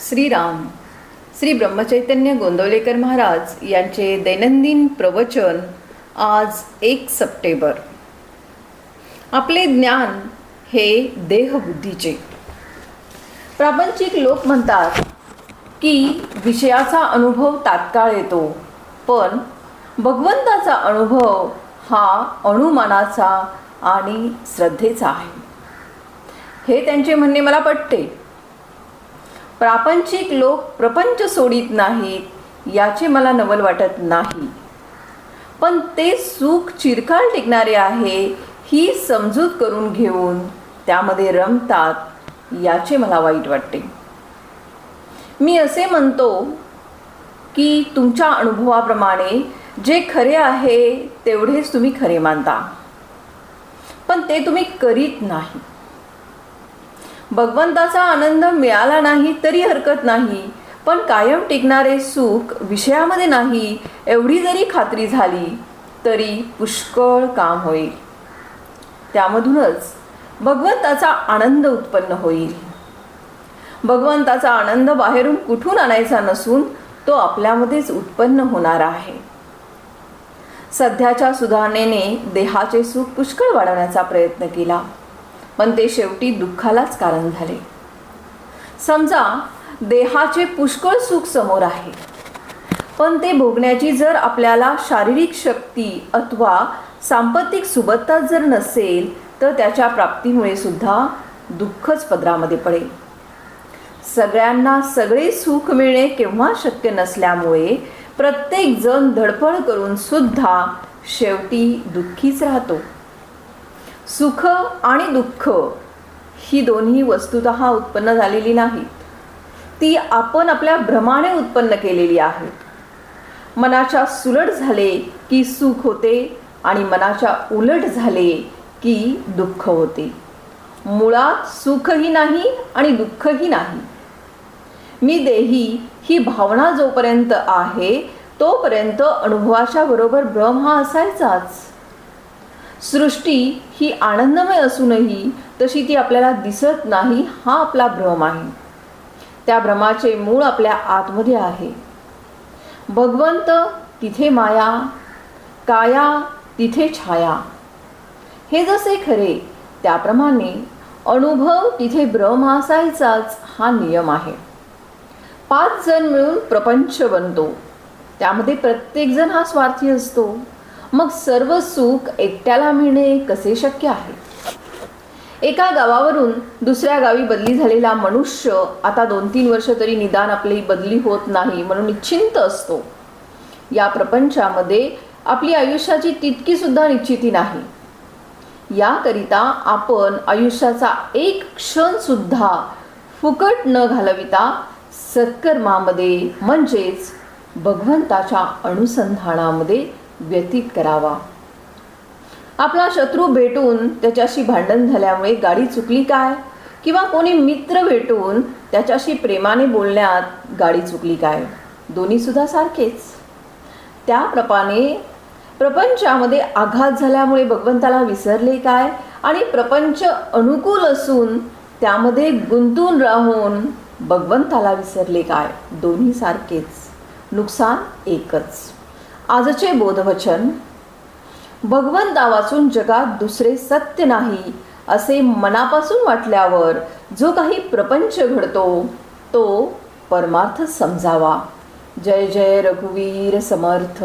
श्रीराम. श्री ब्रह्मचैतन्य गोंदवलेकर महाराज यांचे दैनंदिन प्रवचन आज एक सप्टेंबर. आपले ज्ञान हे देहबुद्धीचे. प्रापंचिक लोक म्हणतात की विषयाचा अनुभव तात्काळ येतो पण भगवंताचा अनुभव हा अनुमानाचा आणि श्रद्धेचा आहे. हे त्यांचे म्हणणे मला पटते. प्रापंचिक लोक प्रपंच सोडित नाहीत याचे मला नवल वाटत नाही. पण ते सुख चिरकाल टिकणारे आहे ही समजूत करून घेऊन त्यामध्ये रमतात याचे मला वाईट वाटते. मी असे म्हणतो की तुमच्या अनुभवाप्रमाणे जे खरे आहे तेवढेच तुम्ही खरे मानता. पण ते तुम्ही करीत नाही. भगवंताचा आनंद मिळाला नाही तरी हरकत नाही. पण कायम टिकणारे सुख विषयामध्ये नाही एवढी जरी खात्री झाली तरी पुष्कळ काम होईल. त्यामधूनच भगवंताचा आनंद उत्पन्न होईल. भगवंताचा आनंद बाहेरून कुठून आणायचा नसून तो आपल्यामध्येच उत्पन्न होणार आहे. सध्याच्या सुधारणेने देहाचे सुख पुष्कळ वाढवण्याचा प्रयत्न केला. पण ते शेवटी दुःखालाच कारण झाले. समजा देहाचे पुष्कळ सुख समोर आहे. पण ते भोगण्याची जर आपल्याला शारीरिक शक्ती अथवा सांपत्तिक सुबत्ता जर नसेल तर त्याच्या प्राप्तीमुळे सुद्धा दुःखच पदरामध्ये पडेल. सगळ्यांना सगळे सुख मिळणे केव्हा शक्य नसल्यामुळे प्रत्येक जण धडपड करून सुद्धा शेवटी दुःखीच राहतो. सुख आणि दुःख ही दोन्ही वस्तुत उत्पन्न झालेली नाहीत. ती आपण आपल्या भ्रमाने उत्पन्न केलेली आहेत. मनाच्या सुलट झाले की सुख होते आणि मनाच्या उलट झाले की दुःख होते. मुळात सुखही नाही आणि दुःखही नाही. मी देही ही भावना जोपर्यंत आहे तोपर्यंत अनुभवाच्या बरोबर भ्रम हा असायचाच. सृष्टी ही आनंदमय असूनही तशी ती आपल्याला दिसत नाही हा आपला भ्रम आहे. त्या भ्रमाचे मूळ आपल्या आतमध्ये आहे. भगवंत तिथे माया काया तिथे छाया. हे जसे खरे त्याप्रमाणे अनुभव तिथे भ्रम असायचाच हा नियम आहे. पाच जण मिळून प्रपंच बनतो. त्यामध्ये प्रत्येकजण हा स्वार्थी असतो. मग सर्व सुख एकट्याला मिळणे कसे शक्य आहे? एका गावावरून दुसऱ्या गावी बदली झालेला मनुष्य आता दोन तीन वर्ष तरी निदान आपली बदली होत नाही म्हणून निश्चिंत असतो. या प्रपंचामध्ये आपली आयुष्याची तितकी सुद्धा निश्चिती नाही. याकरिता आपण आयुष्याचा एक क्षण सुद्धा फुकट न घालविता सत्कर्मामध्ये म्हणजेच भगवंताच्या अनुसंधानामध्ये व्यतीत करावा. आपला शत्रू भेटून त्याच्याशी भांडण झाल्यामुळे गाडी चुकली काय? किंवा कोणी मित्र भेटून त्याच्याशी प्रेमाने बोलण्यात गाडी चुकली काय? दोन्हीसुद्धा सारखेच. त्याप्रमाणे प्रपंचामध्ये आघात झाल्यामुळे भगवंताला विसरले काय? आणि प्रपंच अनुकूल असून त्यामध्ये गुंतून राहून भगवंताला विसरले काय? दोन्ही सारखेच. नुकसान एकच. आजचे बोधवचन भगवंता वाचून जगात दुसरे सत्य नाही असे मनापासून वाटल्यावर जो काही प्रपंच घडतो तो परमार्थ समजावा. जय जय रघुवीर समर्थ.